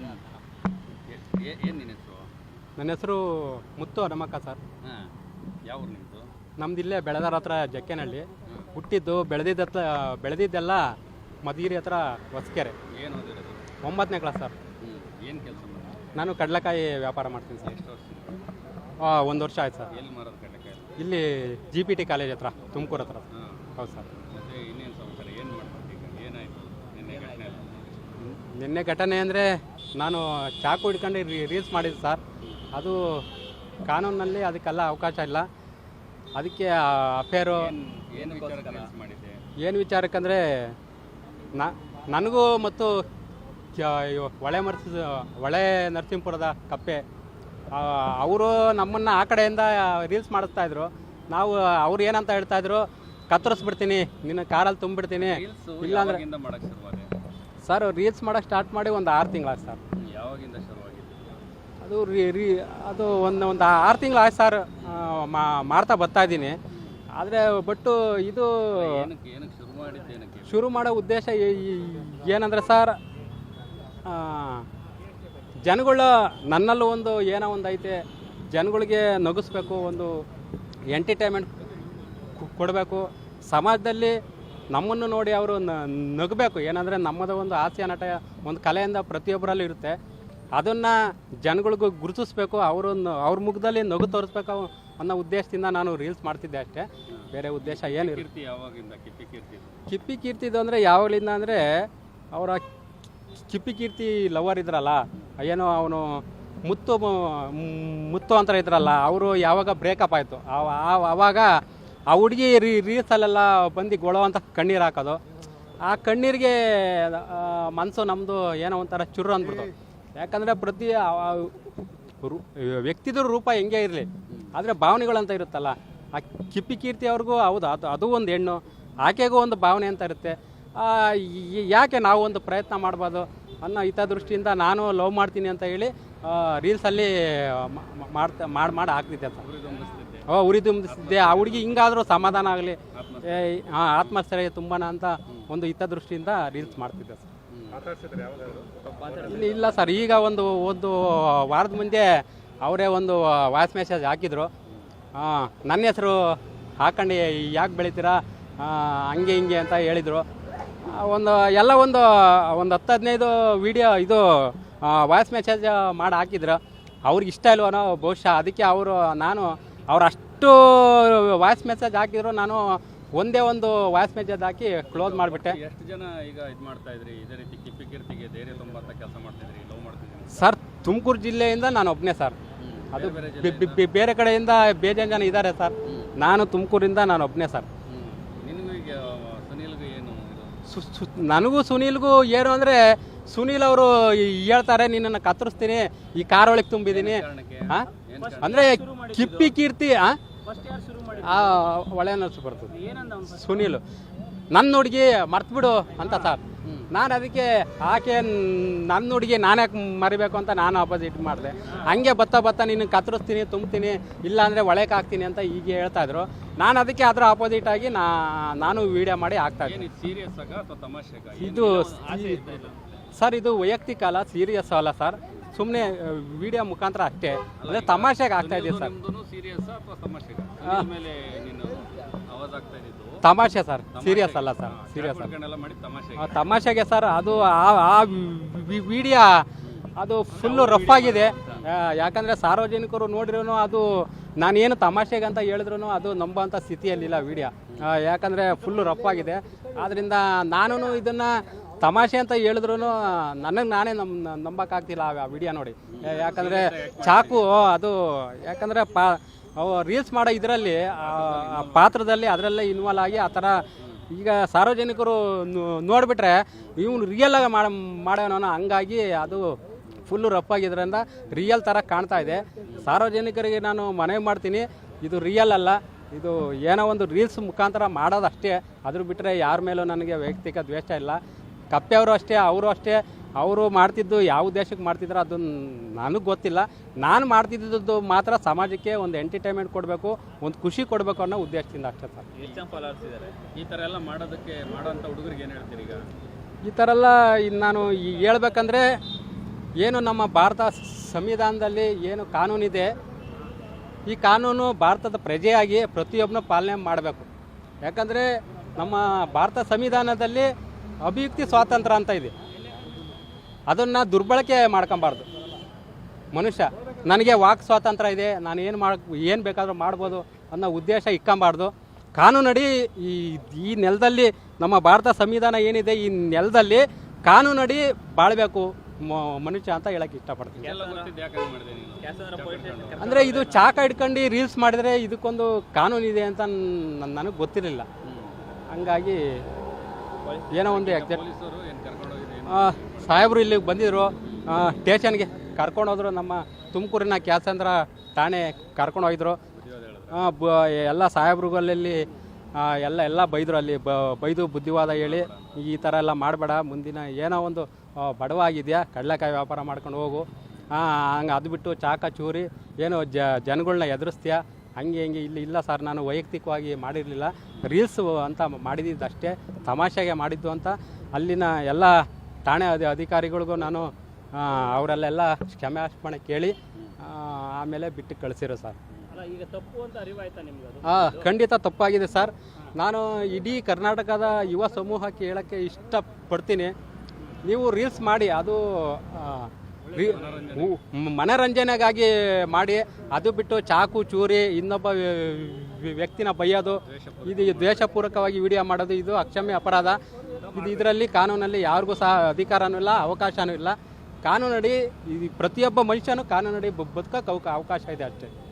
ಏನು ನಿನ್ನ ಹೆಸರು? ನನ್ನ ಹೆಸರು ಮುತ್ತು ಹನುಮಕ್ಕ ಸರ್. ಹಾಂ ಯಾವ ಊರು ನಿಮ್ಮದು ನಮ್ದು ಇಲ್ಲೇ ಬೆಳೆದಾರ ಹತ್ರ ಜಕ್ಕೆನಹಳ್ಳಿ. ಹುಟ್ಟಿದ್ದು ಬೆಳೆದಿದ್ದ ಬೆಳೆದಿದ್ದೆಲ್ಲ ಮಧುಗಿರಿ ಹತ್ರ ಹೊಸಕೆರೆ. ಏನು ಓದಿರೋದು? ಒಂಬತ್ತನೇ ಕ್ಲಾಸ್ ಸರ್. ಹ್ಞೂ ಏನು ಕೆಲಸ ಮಾಡೋದು? ನಾನು ಕಡಲೆಕಾಯಿ ವ್ಯಾಪಾರ ಮಾಡ್ತೀನಿ ಸರ್. ಎಷ್ಟು ಒಂದು ವರ್ಷ ಆಯ್ತು ಸರ್. ಎಲ್ಲಿ ಮಾರೋದು ಕಡಲೆಕಾಯಿ? ಇಲ್ಲಿ ಜಿ ಪಿ ಟಿ ಕಾಲೇಜ್ ಹತ್ರ ತುಮಕೂರು ಹತ್ರ. ಹಾಂ. ಹೌದು ಸರ್. ಮತ್ತು ಇನ್ನೇನು ಸಮಾಚಾರ? ಏನು ಮಾಡ್ಬೇಕು ಈಗ? ಏನಾಯಿತು ನಿನ್ನೆ ಘಟನೆ? ನಿನ್ನೆ ಘಟನೆ ಅಂದರೆ ನಾನು ಚಾಕು ಹಿಡ್ಕೊಂಡು ರೀಲ್ಸ್ ಮಾಡಿದ್ದೆ ಸರ್. ಅದು ಕಾನೂನಲ್ಲಿ ಅದಕ್ಕೆಲ್ಲ ಅವಕಾಶ ಇಲ್ಲ. ಅದಕ್ಕೆ ಅಫೇರು ಏನು ಏನು ವಿಚಾರ ಏನು ವಿಚಾರಕ್ಕಂದರೆ ನಾ ನನಗೂ ಮತ್ತು ಹೊಳೆ ಮರ್ಸ ಹೊಳೆ ನರಸಿಂಹಪುರದ ಕಪ್ಪೆ ಅವರು ನಮ್ಮನ್ನು ಆ ಕಡೆಯಿಂದ ರೀಲ್ಸ್ ಮಾಡಿಸ್ತಾ ಇದ್ರು. ನಾವು ಅವ್ರು ಏನಂತ ಹೇಳ್ತಾ ಇದ್ರು ಕತ್ತರಿಸ್ಬಿಡ್ತೀನಿ ನಿನ್ನ ಕಾರಲ್ಲಿ ತುಂಬಿಡ್ತೀನಿ. ಇಲ್ಲಾಂದ್ರೆ ಸರ್ ರೀಲ್ಸ್ ಮಾಡೋಕೆ ಸ್ಟಾರ್ಟ್ ಮಾಡಿ ಒಂದು ಆರು ತಿಂಗಳಾಯ್ತು ಸರ್ ಯಾವಾಗಿಂದ ಅದು ರೀ ರೀ ಅದು ಒಂದು ಒಂದು ಆರು ತಿಂಗಳು ಆಯ್ತು ಸರ್ ಮಾ- ಮಾಡ್ತಾ ಬರ್ತಾ ಇದ್ದೀನಿ. ಆದರೆ ಬಟ್ಟು ಇದು ಏನಕ್ಕೆ ಏನಕ್ಕೆ ಶುರು ಮಾಡಿದ್ದು ಏನಕ್ಕೆ? ಶುರು ಮಾಡೋ ಉದ್ದೇಶ ಏ- ಈ- ಏನಂದ್ರೆ ಸರ್ ಆ, ಜನಗಳು ನನ್ನಲ್ಲೂ ಒಂದು ಏನೋ ಒಂದು ಐತೆ. ಜನಗಳಿಗೆ ನಗಿಸ್ಬೇಕು ಒಂದು ಎಂಟರ್ಟೈನ್ಮೆಂಟ್ ಕೊಡಬೇಕು. ಸಮಾಜದಲ್ಲಿ ನಮ್ಮನ್ನು ನೋಡಿ ಅವರು ನಗಬೇಕು. ಏನಂದರೆ ನಮ್ಮದು ಒಂದು ಹಾಸ್ಯ ನಟ ಒಂದು ಕಲೆಯಿಂದ ಪ್ರತಿಯೊಬ್ಬರಲ್ಲಿ ಇರುತ್ತೆ. ಅದನ್ನು ಜನಗಳಿಗೂ ಗುರುತಿಸ್ಬೇಕು ಅವರನ್ನು ಅವ್ರ ಮುಖದಲ್ಲಿ ನಗು ತೋರಿಸ್ಬೇಕು ಅನ್ನೋ ಉದ್ದೇಶದಿಂದ ನಾನು ರೀಲ್ಸ್ ಮಾಡ್ತಿದ್ದೆ ಅಷ್ಟೇ. ಬೇರೆ ಉದ್ದೇಶ ಏನು ಕಿಪ್ಪಿ ಕೀರ್ತಿ? ಕಿಪ್ಪಿ ಕೀರ್ತಿದು ಅಂದರೆ ಯಾವಾಗಲಿಂದ ಅಂದರೆ ಅವರ ಕಿಪ್ಪಿ ಕೀರ್ತಿ ಲವರ್ ಇದ್ರಲ್ಲ ಏನೋ ಅವನು ಮುತ್ತು ಮುತ್ತು ಅಂತ ಇದ್ರಲ್ಲ ಅವರು ಯಾವಾಗ ಬ್ರೇಕಪ್ ಆಯಿತು? ಆವಾಗ ಆ ಹುಡುಗಿ ರೀ ರೀಲ್ಸಲ್ಲೆಲ್ಲ ಬಂದು ಗೊಳೋ ಕಣ್ಣೀರು ಹಾಕೋದು. ಆ ಕಣ್ಣೀರಿಗೆ ಮನಸ್ಸು ನಮ್ಮದು ಏನೋ ಒಂಥರ ಚುರು ಅಂದ್ಬಿಡ್ತು. ಯಾಕಂದರೆ ಪ್ರತಿ ವ್ಯಕ್ತಿದ್ರ ರೂಪ ಹೆಂಗೆ ಇರಲಿ, ಆದರೆ ಭಾವನೆಗಳಂತ ಇರುತ್ತಲ್ಲ. ಆ ಕಿಪ್ಪಿ ಕೀರ್ತಿ ಅವ್ರಿಗೂ ಹೌದು, ಅದು ಅದು ಒಂದು ಹೆಣ್ಣು, ಆಕೆಗೂ ಒಂದು ಭಾವನೆ ಅಂತ ಇರುತ್ತೆ. ಯಾಕೆ ನಾವು ಒಂದು ಪ್ರಯತ್ನ ಮಾಡ್ಬೋದು ಅನ್ನೋ ಹಿತದೃಷ್ಟಿಯಿಂದ ನಾನು ಲವ್ ಮಾಡ್ತೀನಿ ಅಂತ ಹೇಳಿ ರೀಲ್ಸಲ್ಲಿ ಮಾಡ್ತಾ, ಮಾಡಿ ಮಾಡಿ ಹಾಕ್ತಿದ್ದೆ ಅಂತ. ಉರಿ ತುಂಬಿಸಿದ್ದೆ. ಆ ಹುಡುಗಿ ಹಿಂಗಾದರೂ ಸಮಾಧಾನ ಆಗಲಿ. ಹಾಂ ಆತ್ಮಸ್ಥೈರ್ಯ ತುಂಬಾ ಅಂತ ಒಂದು ಹಿತದೃಷ್ಟಿಯಿಂದ ರೀಲ್ಸ್ ಮಾಡ್ತಿದ್ದೆ ಸರ್. ಇಲ್ಲ ಇಲ್ಲ ಸರ್. ಈಗ ಒಂದು ಒಂದು ವಾರದ ಮುಂದೆ ಅವರೇ ಒಂದು ವಾಯ್ಸ್ ಮೆಸೇಜ್ ಹಾಕಿದ್ರು. ಹಾಂ ನನ್ನ ಹೆಸರು ಹಾಕೊಂಡು ಯಾಕೆ ಬೆಳಿತೀರಾ? ಹಂಗೆ ಹಿಂಗೆ ಅಂತ ಹೇಳಿದರು. ಒಂದು ಎಲ್ಲ ಒಂದು ಒಂದು ಹತ್ತು ಹದಿನೈದು ವಿಡಿಯೋ ಇದು ವಾಯ್ಸ್ ಮೆಸೇಜ್ ಮಾಡಿ ಹಾಕಿದ್ರು. ಅವ್ರಿಗೆ ಇಷ್ಟ ಇಲ್ವನೋ ಬಹುಶಃ. ಅದಕ್ಕೆ ಅವರು ನಾನು ಅವ್ರು ಅಷ್ಟು ವಾಯ್ಸ್ ಮೆಸೇಜ್ ಹಾಕಿದ್ರು ನಾನು ಒಂದೇ ಒಂದು ವಾಯ್ಸ್ ಮೆಸೇಜ್ ಹಾಕಿ ಕ್ಲೋಸ್ ಮಾಡಿಬಿಟ್ಟೆ. ಎಷ್ಟು ಜನ ಈಗ ಇದು ಮಾಡ್ತಾ ಇದ್ರಿ? ಇದೇ ರೀತಿ ಕಿಪ್ಪಿ ಕೀರ್ತಿಗೆ ಧೈರ್ಯ ತುಂಬಂತ ಕೆಲಸ ಮಾಡ್ತಿದ್ರಿ ಲವ್ ಮಾಡ್ತಿದ್ರಿ ಸರ್ ತುಮಕೂರು ಜಿಲ್ಲೆಯಿಂದ ನಾನು ಒಬ್ಬನೇ ಸರ್ ಅದು ಬೇರೆ ಬೆ- ಬೆ- ಬೆ- ಬೇರೆ ಕಡೆಯಿಂದ ಬೇಜಾನ್ ಜನ ಇದ್ದಾರೆ ಸರ್ ನಾನು ತುಮಕೂರಿಂದ ನಾನು ಒಬ್ಬನೇ ಸರ್ ಹ್ಮ್. ನಿನಗೂ ಈಗ ಸುನೀಲ್ಗೂ ಏನು ಇದು? ಸು- ಸು- ನನಗೂ ಸುನೀಲ್ಗೂ ಏನು ಅಂದರೆ ಸುನೀಲ್ ಅವರು ಹೇಳ್ತಾರೆ ನಿನ್ನನ್ನು ಕತ್ತರಿಸ್ತೀನಿ ಈ ಕಾರ್ ಒಳಗೆ ತುಂಬಿದ್ದೀನಿ. ಕಾರಣಕ್ಕೆ? ಹಾಂ? ಅಂದರೆ ಕಿಪ್ಪಿ ಕೀರ್ತಿ ಒಳ್ಳೆ ನರ್ಸು ಬರ್ತದೆ. ಸುನೀಲ್. ನನ್ನ ಹುಡುಗಿ ಮರ್ತ್ಬಿಡು ಅಂತ ಸರ್ ನಾನು ಅದಕ್ಕೆ ಆಕೆ ನನ್ನ ಹುಡುಗಿ ನಾನು ಯಾಕೆ ಮರಿಬೇಕು ಅಂತ ನಾನು ಅಪೋಸಿಟ್ ಮಾಡಿದೆ. ಹಂಗೆ ಬತ್ತ ಬತ್ತಾ ನೀನು ಕತ್ತರಿಸ್ತೀನಿ ತುಂಬ್ತೀನಿ ಇಲ್ಲ ಅಂದರೆ ಒಳಕ್ಕೆ ಹಾಕ್ತೀನಿ ಅಂತ ಈಗ ಹೇಳ್ತಾ ಇದ್ರು. ನಾನು ಅದಕ್ಕೆ ಅದರ ಅಪೋಸಿಟ್ ಆಗಿ ನಾ ನಾನು ವಿಡಿಯೋ ಮಾಡಿ ಹಾಕ್ತಾ ಇದ್ದೀನಿ ಏನು ಸೀರಿಯಸ್ ಆಗ ಅಥವಾ ತಮಾಷೆಗ? ಇದು ಸರ್ ಇದು ವೈಯಕ್ತಿಕ ಅಲ್ಲ ಸೀರಿಯಸ್ ಅಲ್ಲ ಸರ್ ಸುಮ್ಮನೆ ವಿಡಿಯೋ ಮುಖಾಂತರ ಅಷ್ಟೇ. ಅದೇ ತಮಾಷೆಗೆ ಆಗ್ತಾ ಇದೆ ಸರ್. ತಮಾಷೆ ಸರ್ ಸೀರಿಯಸ್ ಅಲ್ಲ ಸರ್ ಸೀರಿಯಸ್ ಅಲ್ಲ. ತಮಾಷೆಗೆ. ಸರ್ ಅದು ಆ- ವಿಡಿಯೋ ಅದು ಫುಲ್ಲು ರಫ್ ಆಗಿದೆ. ಯಾಕಂದ್ರೆ ಸಾರ್ವಜನಿಕರು ನೋಡಿರೂ ಅದು ನಾನೇನು ತಮಾಷೆಗೆ ಅಂತ ಹೇಳಿದ್ರು ಅದು ನಂಬುವಂಥ ಸ್ಥಿತಿಯಲ್ಲಿಲ್ಲ ವಿಡಿಯೋ. ಯಾಕಂದರೆ ಫುಲ್ಲು ರಫ್ ಆಗಿದೆ. ಆದ್ದರಿಂದ ನಾನು ಇದನ್ನು ತಮಾಷೆ ಅಂತ ಹೇಳಿದ್ರು ನನಗೆ ನಾನೇ ನಮ್ ನಂಬಕ್ಕಾಗ್ತಿಲ್ಲ ಆ ವಿಡಿಯೋ ನೋಡಿ. ಯಾಕಂದ್ರೆ ಚಾಕು ಅದು ಯಾಕಂದರೆ ಪಾ ಅವು ರೀಲ್ಸ್ ಮಾಡೋ ಇದರಲ್ಲಿ ಆ ಪಾತ್ರದಲ್ಲಿ ಅದರಲ್ಲೇ ಇನ್ವಾಲ್ವ್ ಆಗಿ ಆ ಥರ ಈಗ ಸಾರ್ವಜನಿಕರು ನೋಡಿಬಿಟ್ರೆ ನೋಡ್ಬಿಟ್ರೆ ಇವನು ರಿಯಲ್ ಆಗಿ ಮಾಡ ಮಾಡೋಣ ಹಂಗಾಗಿ ಅದು ಫುಲ್ಲು ರಫ್ ಆಗಿದ್ರಿಂದ ರಿಯಲ್ ಥರ ಕಾಣ್ತಾ ಇದೆ. ಸಾರ್ವಜನಿಕರಿಗೆ ನಾನು ಮನವಿ ಮಾಡ್ತೀನಿ ಇದು ರಿಯಲ್ ಅಲ್ಲ ಇದು ಏನೋ ಒಂದು ರೀಲ್ಸ್ ಮುಖಾಂತರ ಮಾಡೋದಷ್ಟೇ. ಅದ್ರ ಬಿಟ್ಟರೆ ಯಾರ ಮೇಲೂ ನನಗೆ ವೈಯಕ್ತಿಕ ದ್ವೇಷ ಇಲ್ಲ. ಕಪ್ಪೆಯವರು ಅಷ್ಟೇ ಅವರು ಅಷ್ಟೇ ಅವರು ಮಾಡ್ತಿದ್ದು ಯಾವ ಉದ್ದೇಶಕ್ಕೆ ಮಾಡ್ತಿದ್ರು ಅದು ನನಗೆ ಗೊತ್ತಿಲ್ಲ. ನಾನು ಮಾಡ್ತಿದ್ದದ್ದು ಮಾತ್ರ ಸಮಾಜಕ್ಕೆ ಒಂದು ಎಂಟರ್ಟೈನ್ಮೆಂಟ್ ಕೊಡಬೇಕು ಒಂದು ಖುಷಿ ಕೊಡಬೇಕು ಅನ್ನೋ ಉದ್ದೇಶದಿಂದ ಅಷ್ಟೇ ಸರ್. ಎಷ್ಟು ಫಾಲೋವರ್ಸ್ ಇದ್ದಾರೆ ಈ ಥರ ಎಲ್ಲ ಮಾಡೋದಕ್ಕೆ ಮಾಡೋಂಥ ಹುಡುಗರಿಗೆ ಏನು ಹೇಳ್ತೀರಿ ಈಗ? ಈ ಥರ ಎಲ್ಲ ನಾನು ಈ ಹೇಳ್ಬೇಕಂದ್ರೆ ಏನು ನಮ್ಮ ಭಾರತ ಸಂವಿಧಾನದಲ್ಲಿ ಏನು ಕಾನೂನಿದೆ ಈ ಕಾನೂನು ಭಾರತದ ಪ್ರಜೆಯಾಗಿ ಪ್ರತಿಯೊಬ್ಬನೂ ಪಾಲನೆ ಮಾಡಬೇಕು. ಯಾಕಂದರೆ ನಮ್ಮ ಭಾರತ ಸಂವಿಧಾನದಲ್ಲಿ ಅಭಿವ್ಯಕ್ತಿ ಸ್ವಾತಂತ್ರ್ಯ ಅಂತ ಇದೆ. ಅದನ್ನು ದುರ್ಬಳಕೆ ಮಾಡ್ಕೊಬಾರ್ದು. ಮನುಷ್ಯ ನನಗೆ ವಾಕ್ ಸ್ವಾತಂತ್ರ್ಯ ಇದೆ ನಾನು ಏನು ಮಾಡ್ ಏನು ಬೇಕಾದರೂ ಮಾಡ್ಬೋದು ಅನ್ನೋ ಉದ್ದೇಶ ಇಕ್ಕಂಬಾರ್ದು ಕಾನೂನಡಿ ಈ ಈ ನೆಲದಲ್ಲಿ ನಮ್ಮ ಭಾರತ ಸಂವಿಧಾನ ಏನಿದೆ ಈ ನೆಲದಲ್ಲಿ ಕಾನೂನಡಿ ಬಾಳಬೇಕು. ಮನುಷ್ಯ ಅಂತ ಹೇಳಕ್ಕೆ ಇಷ್ಟಪಡ್ತೀನಿ. ಅಂದರೆ ಇದು ಚಾಕ ಇಟ್ಕೊಂಡು ರೀಲ್ಸ್ ಮಾಡಿದರೆ ಇದಕ್ಕೊಂದು ಕಾನೂನಿದೆ ಅಂತ ನನಗೆ ಗೊತ್ತಿರಲಿಲ್ಲ. ಹಂಗಾಗಿ ಏನೋ ಒಂದು ಎಕ್ಸಾಕ್ಟ್ ಸಾಹೇಬ್ರು ಇಲ್ಲಿಗೆ ಬಂದಿದ್ರು. ಸ್ಟೇಷನ್ಗೆ ಕರ್ಕೊಂಡು ಹೋದ್ರು. ನಮ್ಮ ತುಮಕೂರಿನ ಕ್ಯಾಸಂದ್ರ ಠಾಣೆ ಕರ್ಕೊಂಡು ಹೋಗಿದ್ರು. ಬ ಎಲ್ಲ ಸಾಹೇಬ್ರುಗಳಲ್ಲಿ ಎಲ್ಲ ಎಲ್ಲ ಬೈದರು ಅಲ್ಲಿ. ಬ ಬೈದು ಬುದ್ಧಿವಾದ ಹೇಳಿ ಈ ಥರ ಎಲ್ಲ ಮಾಡಬೇಡ. ಮುಂದಿನ ಏನೋ ಒಂದು ಬಡವ ಆಗಿದೆಯಾ ಕಡಲೆಕಾಯಿ ವ್ಯಾಪಾರ ಮಾಡ್ಕೊಂಡು ಹೋಗು. ಹಂಗೆ ಅದು ಬಿಟ್ಟು ಚಾಕ ಚೂರಿ ಏನು ಜ ಜನಗಳನ್ನ ಎದುರಿಸ್ತೀಯ? ಹಂಗೆ ಹಿಂಗೆ ಇಲ್ಲಿ ಇಲ್ಲ ಸರ್ ನಾನು ವೈಯಕ್ತಿಕವಾಗಿ ಮಾಡಿರಲಿಲ್ಲ. ರೀಲ್ಸ್ ಅಂತ ಮಾಡಿದ್ದು ಅಷ್ಟೇ ತಮಾಷೆಗೆ ಮಾಡಿದ್ದು ಅಂತ. ಅಲ್ಲಿನ ಎಲ್ಲ ಠಾಣೆ ಅಧಿ ಅಧಿಕಾರಿಗಳಿಗೂ ನಾನು ಅವರಲ್ಲೆಲ್ಲ ಕ್ಷಮಾಪಣೆ ಕೇಳಿ ಆಮೇಲೆ ಬಿಟ್ಟು ಕಳಿಸಿರೋ ಸರ್. ಈಗ ತಪ್ಪು ಅಂತ ಅರಿವಾಯ್ತಾ ನಿಮ್ಗೆ ಅದು? ಖಂಡಿತ ತಪ್ಪಾಗಿದೆ ಸರ್. ನಾನು ಇಡೀ ಕರ್ನಾಟಕದ ಯುವ ಸಮೂಹಕ್ಕೆ ಹೇಳೋಕ್ಕೆ ಇಷ್ಟಪಡ್ತೀನಿ. ನೀವು ರೀಲ್ಸ್ ಮಾಡಿ ಅದು ಮನರಂಜನೆಗಾಗಿ ಮಾಡಿ, ಅದು ಬಿಟ್ಟು ಚಾಕು, ಚೂರಿ, ಇನ್ನೊಬ್ಬ ವ್ಯ- ವ್ಯಕ್ತಿನ ಬೈಯೋದು, ಇದು ದ್ವೇಷಪೂರ್ವಕವಾಗಿ ವಿಡಿಯೋ ಮಾಡೋದು, ಇದು ಅಕ್ಷಮ್ಯ ಅಪರಾಧ. ಇದು ಇದರಲ್ಲಿ ಕಾನೂನಲ್ಲಿ ಯಾರಿಗೂ ಸಹ ಅಧಿಕಾರನೂ ಇಲ್ಲ, ಅವಕಾಶನೂ ಇಲ್ಲ. ಕಾನೂನಡಿ ಪ್ರತಿಯೊಬ್ಬ ಮನುಷ್ಯನೂ ಕಾನೂನಡಿ ಬದುಕೋಕೆ ಅವಕಾಶ ಇದೆ ಅಷ್ಟೇ.